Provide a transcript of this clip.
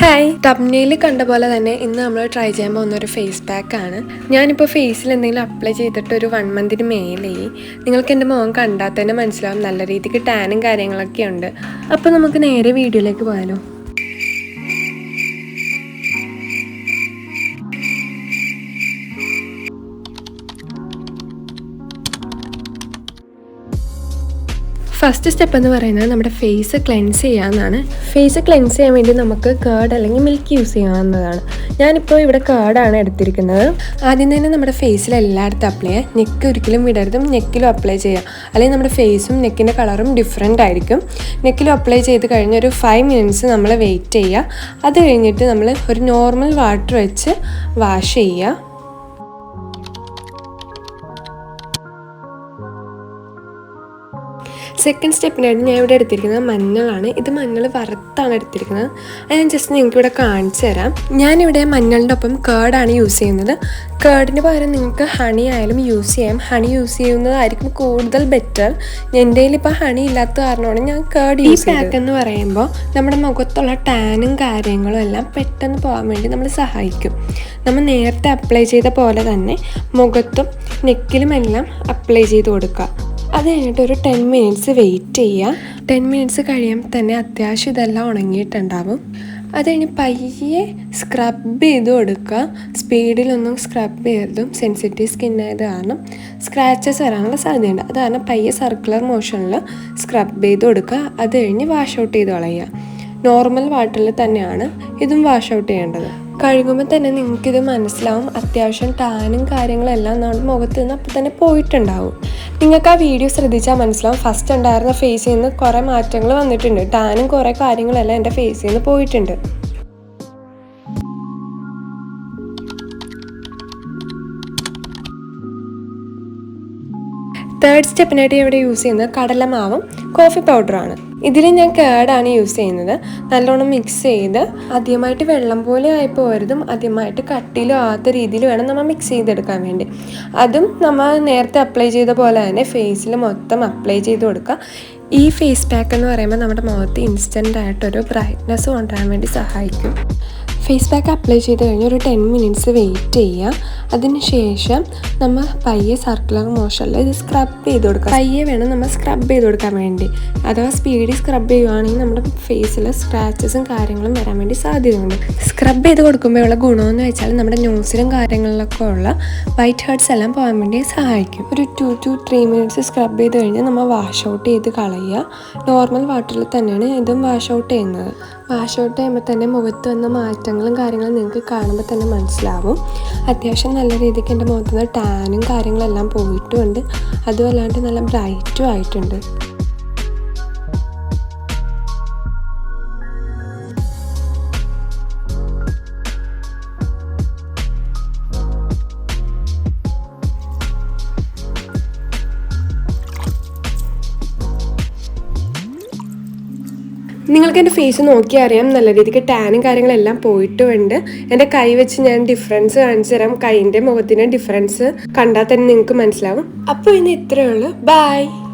Hi തപ്നയിൽ കണ്ട പോലെ തന്നെ ഇന്ന് നമ്മൾ ട്രൈ ചെയ്യാൻ പോകുന്ന ഒരു ഫേസ് പാക്ക് ആണ്. ഞാനിപ്പോൾ ഫേസിൽ എന്തെങ്കിലും അപ്ലൈ ചെയ്തിട്ട് ഒരു വൺ മന്തിന് മേലേ നിങ്ങൾക്ക് എന്റെ മുഖം കണ്ടാൽ തന്നെ മനസ്സിലാവും. നല്ല രീതിക്ക് ടാനും കാര്യങ്ങളൊക്കെ ഉണ്ട്. അപ്പോൾ നമുക്ക് നേരെ വീഡിയോയിലേക്ക് പോയാലോ? ഫസ്റ്റ് സ്റ്റെപ്പ് എന്ന് പറയുന്നത് നമ്മുടെ ഫേസ് ക്ലെൻസ് ചെയ്യാമെന്നാണ് ഫേസ് ക്ലെൻസ് ചെയ്യാൻ വേണ്ടി നമുക്ക് കേർഡ് അല്ലെങ്കിൽ മിൽക്ക് യൂസ് ചെയ്യാവുന്നതാണ്. ഞാനിപ്പോൾ ഇവിടെ കേർഡാണ് എടുത്തിരിക്കുന്നത്. ആദ്യം തന്നെ നമ്മുടെ ഫേസിൽ എല്ലായിടത്തും അപ്ലൈ ചെയ്യാം. നെക്ക് ഒരിക്കലും വിടരുതും. നെക്കിലും അപ്ലൈ ചെയ്യാം. അല്ലെങ്കിൽ നമ്മുടെ ഫേസും നെക്കിന്റെ കളറും ഡിഫറെന്റ് ആയിരിക്കും. നെക്കിലും അപ്ലൈ ചെയ്ത് കഴിഞ്ഞ് ഒരു ഫൈവ് മിനിറ്റ്സ് നമ്മൾ വെയിറ്റ് ചെയ്യുക. അത് കഴിഞ്ഞിട്ട് നമ്മൾ ഒരു നോർമൽ വാട്ടർ വെച്ച് വാഷ് ചെയ്യുക. സെക്കൻഡ് സ്റ്റെപ്പിനായിട്ട് ഞാൻ ഇവിടെ എടുത്തിരിക്കുന്നത് മഞ്ഞളാണ്. ഇത് മഞ്ഞൾ വറുത്താണ് എടുത്തിരിക്കുന്നത്. അത് ഞാൻ ജസ്റ്റ് നിങ്ങൾക്ക് ഇവിടെ കാണിച്ചു തരാം. ഞാനിവിടെ മഞ്ഞളിന്റെ ഒപ്പം കേർഡാണ് യൂസ് ചെയ്യുന്നത്. കേർഡിന് പകരം നിങ്ങൾക്ക് ഹണി ആയാലും യൂസ് ചെയ്യാം. ഹണി യൂസ് ചെയ്യുന്നതായിരിക്കും കൂടുതൽ ബെറ്റർ എന്റെ ഇപ്പോൾ ഹണി ഇല്ലാത്ത കാരണമാണ് ഞാൻ കേർഡ് യൂസ് പാക്ക് എന്ന് പറയുമ്പോൾ നമ്മുടെ മുഖത്തുള്ള ടാനും കാര്യങ്ങളും എല്ലാം പെട്ടെന്ന് പോകാൻ വേണ്ടി നമ്മൾ സഹായിക്കും. നമ്മൾ നേരത്തെ അപ്ലൈ ചെയ്ത പോലെ തന്നെ മുഖത്തും നെക്കിലും എല്ലാം അപ്ലൈ ചെയ്ത് കൊടുക്കുക. അത് കഴിഞ്ഞിട്ട് ഒരു ടെൻ മിനിറ്റ്സ് വെയിറ്റ് ചെയ്യുക ടെൻ മിനിറ്റ്സ് കഴിയുമ്പോൾ തന്നെ അത്യാവശ്യം ഇതെല്ലാം ഉണങ്ങിയിട്ടുണ്ടാവും. അത് കഴിഞ്ഞ് പയ്യെ സ്ക്രബ് ചെയ്ത് കൊടുക്കുക. സ്പീഡിലൊന്നും സ്ക്രബ് ചെയ്തതും സെൻസിറ്റീവ് സ്കിന്നായത് കാരണം സ്ക്രാച്ചസ് വരാനുള്ള സാധ്യതയുണ്ട്. അത് കാരണം പയ്യെ സർക്കുലർ മോഷനിൽ സ്ക്രബ് ചെയ്ത് കൊടുക്കുക. അത് കഴിഞ്ഞ് വാഷ് ഔട്ട് ചെയ്ത് കളയുക. നോർമൽ വാട്ടറിൽ തന്നെയാണ് ഇതും വാഷ് ഔട്ട് ചെയ്യേണ്ടത്. കഴുകുമ്പോൾ തന്നെ നിങ്ങൾക്കിത് മനസ്സിലാവും. അത്യാവശ്യം ടാനും കാര്യങ്ങളെല്ലാം നമ്മുടെ മുഖത്ത് നിന്ന് അപ്പം തന്നെ പോയിട്ടുണ്ടാവും. നിങ്ങൾക്ക് ആ വീഡിയോ ശ്രദ്ധിച്ചാൽ മനസ്സിലാവും. ഫസ്റ്റ് ഉണ്ടായിരുന്ന ഫേസിൽ നിന്ന് കുറേ മാറ്റങ്ങൾ വന്നിട്ടുണ്ട്. ടാനും കുറേ കാര്യങ്ങളെല്ലാം എന്റെ ഫേസിൽ നിന്ന് പോയിട്ടുണ്ട്. തേർഡ് സ്റ്റെപ്പിനായിട്ട് ഇവിടെ യൂസ് ചെയ്യുന്നത് കടലമാവും കോഫി പൗഡറാണ് ഇതിൽ ഞാൻ കേടാണ് യൂസ് ചെയ്യുന്നത്. നല്ലോണം മിക്സ് ചെയ്ത് ആദ്യമായിട്ട് വെള്ളം പോലെ ആയി പോരുതും ആദ്യമായിട്ട് കട്ടിയിലും ആത്ത രീതിയിൽ വേണം നമ്മൾ മിക്സ് ചെയ്തെടുക്കാൻ വേണ്ടി. അതും നമ്മൾ നേരത്തെ അപ്ലൈ ചെയ്ത പോലെ തന്നെ ഫേസിൽ മൊത്തം അപ്ലൈ ചെയ്ത് കൊടുക്കുക. ഈ ഫേസ് പാക്ക് എന്ന് പറയുമ്പോൾ നമ്മുടെ മുഖത്ത് ഇൻസ്റ്റന്റ് ആയിട്ടൊരു ബ്രൈറ്റ്നസ് കൊണ്ടുവരാൻ വേണ്ടി സഹായിക്കും. ഫേസ് പാക്ക് അപ്ലൈ ചെയ്ത് കഴിഞ്ഞ് ഒരു ടെൻ മിനിറ്റ്സ് വെയിറ്റ് ചെയ്യുക. അതിനുശേഷം നമ്മൾ പയ്യെ സർക്കുലർ മോഷനിൽ ഇത് സ്ക്രബ് ചെയ്ത് കൊടുക്കുക. പയ്യെ വേണം നമ്മൾ സ്ക്രബ് ചെയ്ത് കൊടുക്കാൻ വേണ്ടി. അഥവാ സ്പീഡിൽ സ്ക്രബ് ചെയ്യുവാണെങ്കിൽ നമ്മുടെ ഫേസിൽ സ്ക്രാച്ചസും കാര്യങ്ങളും വരാൻ വേണ്ടി സാധ്യതയുണ്ട്. സ്ക്രബ് ചെയ്ത് കൊടുക്കുമ്പോഴുള്ള ഗുണമെന്ന് വെച്ചാൽ നമ്മുടെ ന്യൂസിലും കാര്യങ്ങളിലൊക്കെ ഉള്ള വൈറ്റ് ഹേർട്സ് എല്ലാം പോകാൻ വേണ്ടി സഹായിക്കും. ഒരു two to three minutes scrub ചെയ്ത് കഴിഞ്ഞാൽ നമ്മൾ വാഷ് ഔട്ട് ചെയ്ത് കളയുക. നോർമൽ വാട്ടറിൽ തന്നെയാണ് ഇതും വാഷ് ഔട്ട് ചെയ്യുന്നത്. വാഷ് ഔട്ട് ചെയ്യുമ്പോൾ തന്നെ മുഖത്ത് വന്ന മാറ്റങ്ങളും കാര്യങ്ങളും നിങ്ങൾക്ക് കാണുമ്പോൾ തന്നെ മനസ്സിലാവും. അത്യാവശ്യം നല്ല രീതിക്ക് എന്റെ മുഖത്ത് നിന്ന് ടാനും കാര്യങ്ങളെല്ലാം പോയിട്ടുമുണ്ട് അതുമല്ലാണ്ട് നല്ല ബ്രൈറ്റും ആയിട്ടുണ്ട്. നിങ്ങൾക്ക് എന്റെ ഫേസ് നോക്കിയാൽ അറിയാം നല്ല രീതിക്ക് ടാനും കാര്യങ്ങളെല്ലാം പോയിട്ടുമുണ്ട് എന്റെ കൈ വെച്ച് ഞാൻ ഡിഫറൻസ് കാണിച്ചു തരാം. കൈന്റെ മുഖത്തിന്റെ ഡിഫറൻസ് കണ്ടാൽ തന്നെ നിങ്ങൾക്ക് മനസ്സിലാവും. അപ്പോൾ ഇനി ഇത്രയേ ഉള്ളൂ. ബൈ